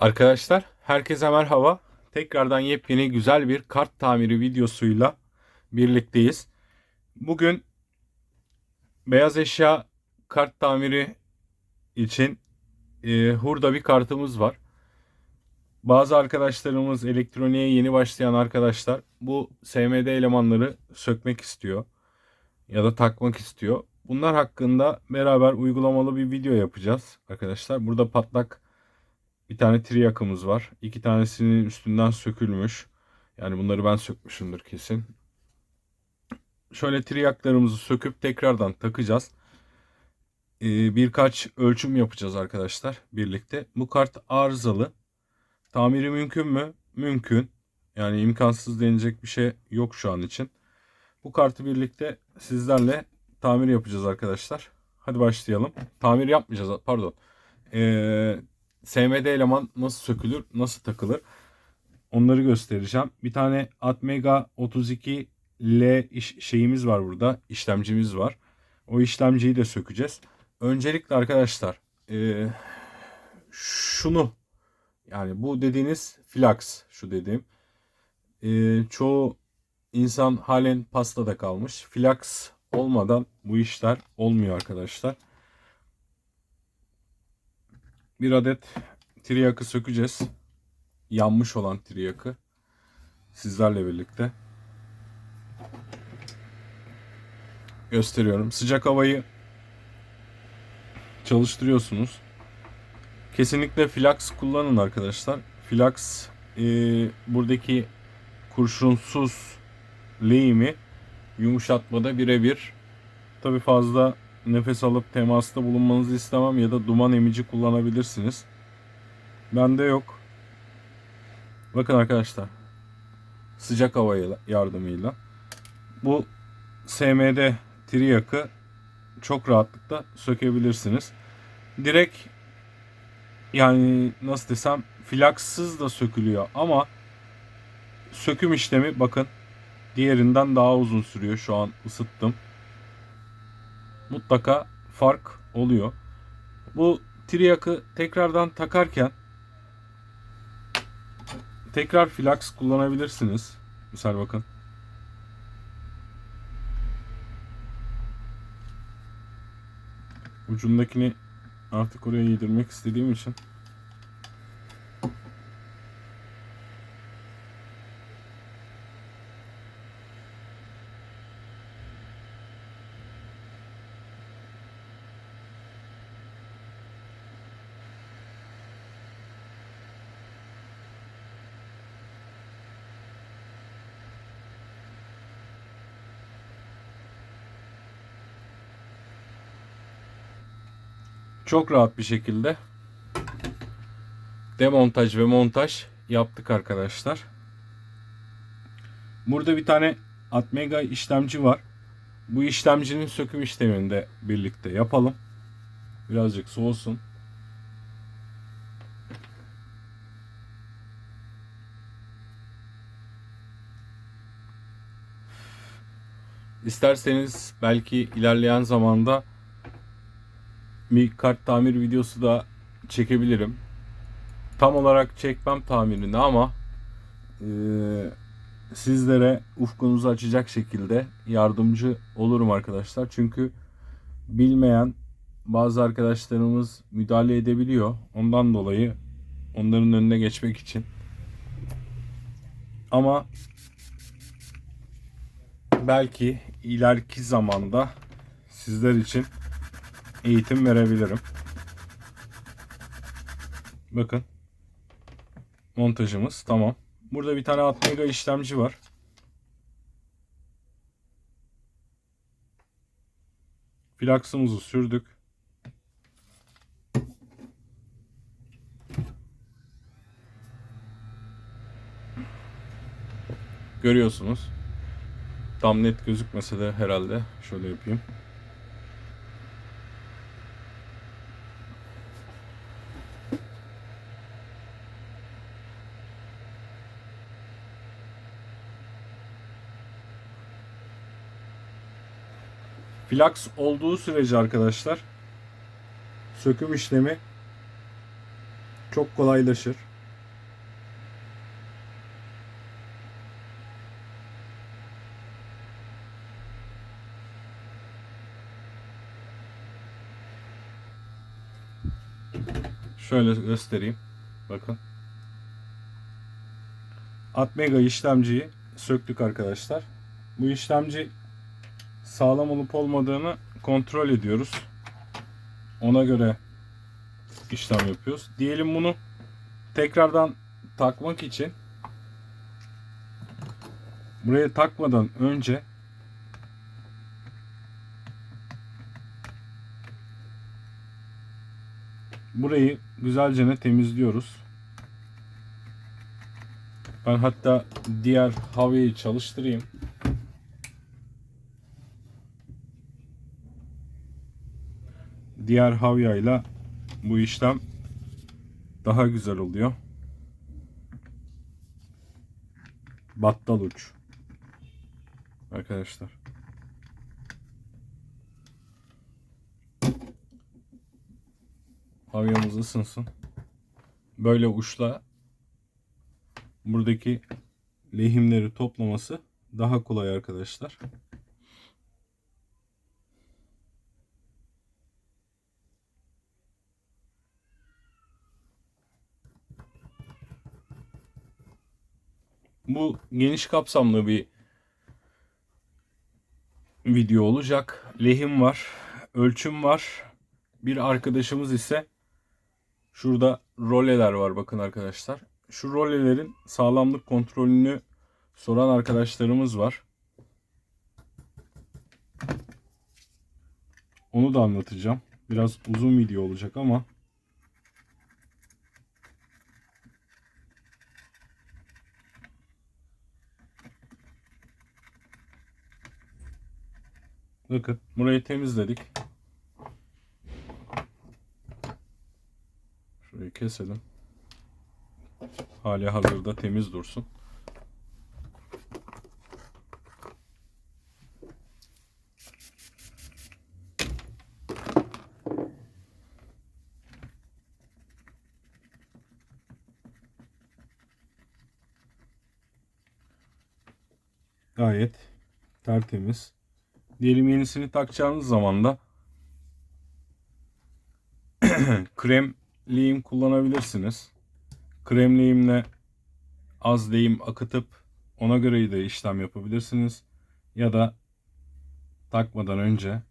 Arkadaşlar herkese merhaba. Tekrardan yepyeni güzel bir kart tamiri videosuyla birlikteyiz. Bugün beyaz eşya kart tamiri için e, hurda bir kartımız var. Bazı arkadaşlarımız elektroniğe yeni başlayan arkadaşlar bu SMD elemanları sökmek istiyor ya da takmak istiyor. Bunlar hakkında beraber uygulamalı bir video yapacağız arkadaşlar. Burada patlak bir tane triyakımız var. İki tanesinin üstünden sökülmüş. Yani bunları ben sökmüşümdür kesin. Şöyle triyaklarımızı söküp tekrardan takacağız. Ee, birkaç ölçüm yapacağız arkadaşlar birlikte. Bu kart arızalı. Tamiri mümkün mü? Mümkün. Yani imkansız denecek bir şey yok şu an için. Bu kartı birlikte sizlerle tamir yapacağız arkadaşlar. Hadi başlayalım. Tamir yapmayacağız pardon. Ee, SMD eleman nasıl sökülür, nasıl takılır onları göstereceğim. Bir tane Atmega 32 L şeyimiz var burada. işlemcimiz var. O işlemciyi de sökeceğiz. Öncelikle arkadaşlar e, şunu yani bu dediğiniz flax şu dediğim. E, çoğu insan halen pastada kalmış. Flax olmadan bu işler olmuyor arkadaşlar bir adet triyakı sökeceğiz. Yanmış olan triyakı. Sizlerle birlikte. Gösteriyorum. Sıcak havayı çalıştırıyorsunuz. Kesinlikle flax kullanın arkadaşlar. Flax e, buradaki kurşunsuz lehimi yumuşatmada birebir. Tabi fazla nefes alıp temasta bulunmanızı istemem ya da duman emici kullanabilirsiniz. Bende yok. Bakın arkadaşlar. Sıcak hava yardımıyla bu SMD triyakı çok rahatlıkla sökebilirsiniz. Direkt yani nasıl desem flaksız da sökülüyor ama söküm işlemi bakın diğerinden daha uzun sürüyor. Şu an ısıttım mutlaka fark oluyor. Bu triyakı tekrardan takarken tekrar flax kullanabilirsiniz. Misal bakın. Ucundakini artık oraya yedirmek istediğim için çok rahat bir şekilde demontaj ve montaj yaptık arkadaşlar. Burada bir tane Atmega işlemci var. Bu işlemcinin söküm işlemini de birlikte yapalım. Birazcık soğusun. İsterseniz belki ilerleyen zamanda bir kart tamir videosu da çekebilirim. Tam olarak çekmem tamirini ama e, sizlere ufkunuzu açacak şekilde yardımcı olurum arkadaşlar. Çünkü bilmeyen bazı arkadaşlarımız müdahale edebiliyor. Ondan dolayı onların önüne geçmek için. Ama belki ileriki zamanda sizler için eğitim verebilirim. Bakın. Montajımız tamam. Burada bir tane Atmega işlemci var. Flaksımızı sürdük. Görüyorsunuz. Tam net gözükmese de herhalde şöyle yapayım. Flux olduğu sürece arkadaşlar söküm işlemi çok kolaylaşır. Şöyle göstereyim. Bakın. Atmega işlemciyi söktük arkadaşlar. Bu işlemci sağlam olup olmadığını kontrol ediyoruz. Ona göre işlem yapıyoruz. Diyelim bunu tekrardan takmak için buraya takmadan önce burayı güzelce temizliyoruz. Ben hatta diğer havayı çalıştırayım. Diğer havyayla bu işlem daha güzel oluyor. Battal uç. Arkadaşlar. Havyamız ısınsın. Böyle uçla buradaki lehimleri toplaması daha kolay arkadaşlar. Bu geniş kapsamlı bir video olacak. Lehim var, ölçüm var. Bir arkadaşımız ise şurada roleler var bakın arkadaşlar. Şu rolelerin sağlamlık kontrolünü soran arkadaşlarımız var. Onu da anlatacağım. Biraz uzun video olacak ama Bakın burayı temizledik. Şurayı keselim. Hali hazırda temiz dursun. Gayet tertemiz. Diyelim yenisini takacağınız zaman da krem kullanabilirsiniz. Krem lehimle az lehim akıtıp ona göre de işlem yapabilirsiniz. Ya da takmadan önce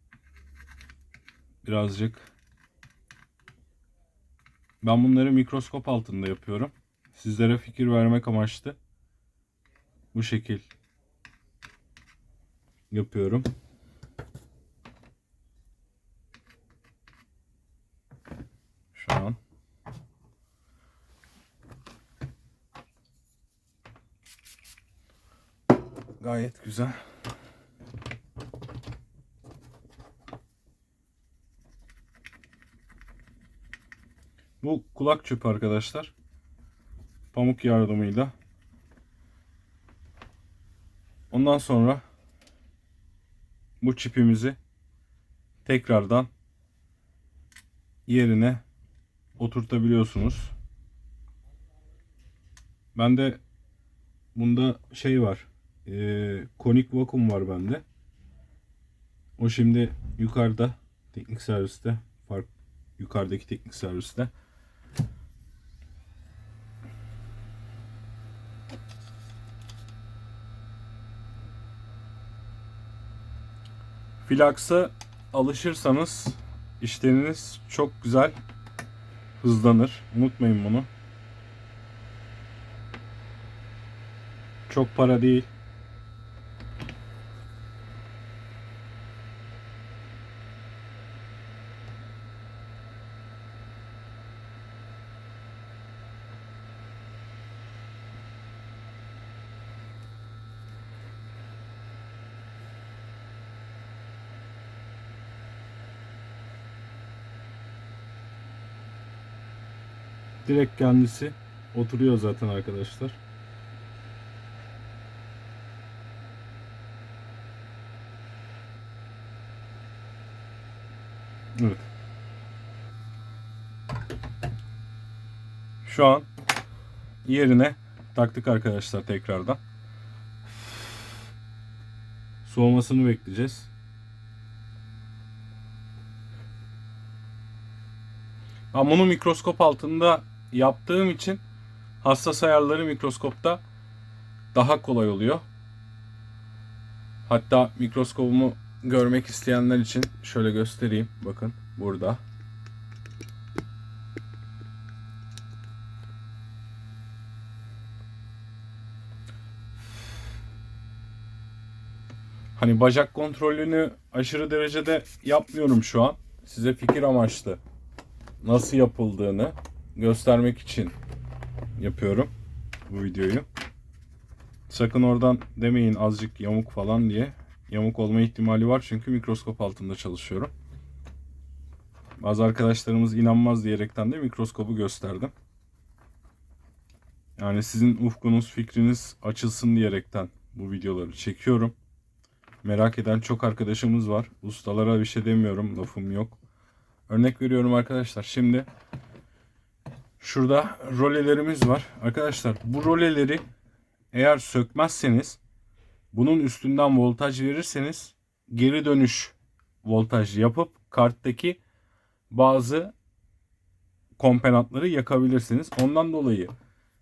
birazcık ben bunları mikroskop altında yapıyorum. Sizlere fikir vermek amaçlı bu şekil yapıyorum. Şu an. Gayet güzel. Bu kulak çöpü arkadaşlar. Pamuk yardımıyla. Ondan sonra bu çipimizi tekrardan yerine oturtabiliyorsunuz. Bende bunda şey var. E, konik vakum var bende. O şimdi yukarıda teknik serviste fark yukarıdaki teknik serviste. Filaksa alışırsanız işleriniz çok güzel hızlanır. Unutmayın bunu. Çok para değil. Direkt kendisi oturuyor zaten arkadaşlar. Evet. Şu an yerine taktık arkadaşlar tekrardan. Soğumasını bekleyeceğiz. Ben bunu mikroskop altında yaptığım için hassas ayarları mikroskopta daha kolay oluyor. Hatta mikroskobumu görmek isteyenler için şöyle göstereyim. Bakın burada. Hani bacak kontrolünü aşırı derecede yapmıyorum şu an. Size fikir amaçlı nasıl yapıldığını göstermek için yapıyorum bu videoyu. Sakın oradan demeyin azıcık yamuk falan diye. Yamuk olma ihtimali var çünkü mikroskop altında çalışıyorum. Bazı arkadaşlarımız inanmaz diyerekten de mikroskobu gösterdim. Yani sizin ufkunuz, fikriniz açılsın diyerekten bu videoları çekiyorum. Merak eden çok arkadaşımız var. Ustalara bir şey demiyorum, lafım yok. Örnek veriyorum arkadaşlar. Şimdi şurada rolelerimiz var. Arkadaşlar bu roleleri eğer sökmezseniz bunun üstünden voltaj verirseniz geri dönüş voltaj yapıp karttaki bazı komponentleri yakabilirsiniz. Ondan dolayı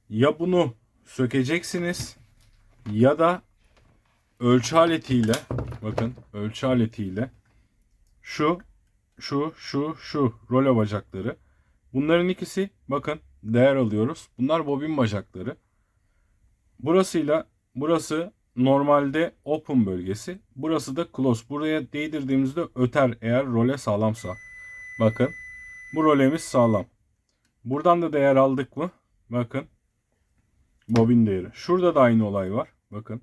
ya bunu sökeceksiniz ya da ölçü aletiyle bakın ölçü aletiyle şu şu şu şu role bacakları bunların ikisi bakın değer alıyoruz. Bunlar bobin bacakları. Burasıyla burası normalde open bölgesi. Burası da close. Buraya değdirdiğimizde öter eğer role sağlamsa. Bakın bu rolemiz sağlam. Buradan da değer aldık mı? Bakın bobin değeri. Şurada da aynı olay var. Bakın.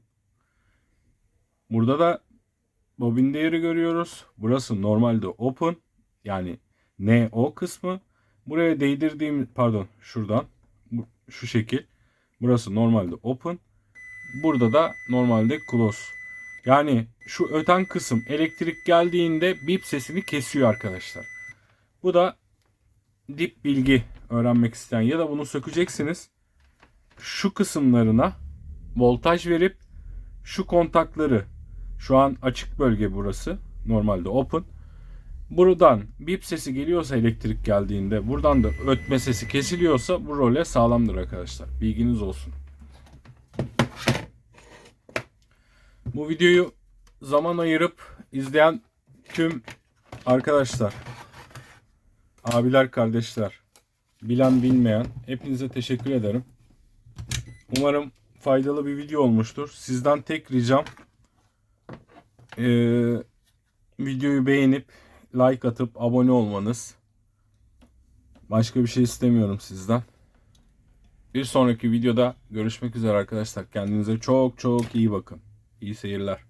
Burada da bobin değeri görüyoruz. Burası normalde open yani NO kısmı. Buraya değdirdiğim pardon şuradan bu, şu şekil. Burası normalde open. Burada da normalde close. Yani şu öten kısım elektrik geldiğinde bip sesini kesiyor arkadaşlar. Bu da dip bilgi öğrenmek isteyen ya da bunu sökeceksiniz. Şu kısımlarına voltaj verip şu kontakları şu an açık bölge burası. Normalde open. Buradan bip sesi geliyorsa elektrik geldiğinde buradan da ötme sesi kesiliyorsa bu role sağlamdır arkadaşlar. Bilginiz olsun. Bu videoyu zaman ayırıp izleyen tüm arkadaşlar, abiler, kardeşler, bilen bilmeyen hepinize teşekkür ederim. Umarım faydalı bir video olmuştur. Sizden tek ricam ee, videoyu beğenip like atıp abone olmanız. Başka bir şey istemiyorum sizden. Bir sonraki videoda görüşmek üzere arkadaşlar. Kendinize çok çok iyi bakın. İyi seyirler.